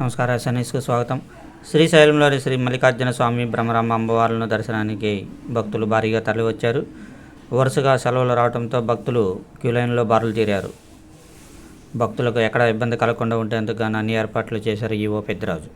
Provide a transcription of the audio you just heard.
నమస్కారం ఎస్ఎన్ఎస్కు స్వాగతం. శ్రీశైలంలోని శ్రీ మల్లికార్జున స్వామి బ్రహ్మరామ అమ్మవార్లను దర్శనానికి భక్తులు భారీగా తరలివచ్చారు. వరుసగా సెలవులు రావడంతో భక్తులు క్యూలైన్లో బారులు తీరారు భక్తులకు ఎక్కడ ఇబ్బంది కలగకుండా ఉండేందుకు గాను అన్ని ఏర్పాట్లు చేశారు ఈవో పెద్దరాజు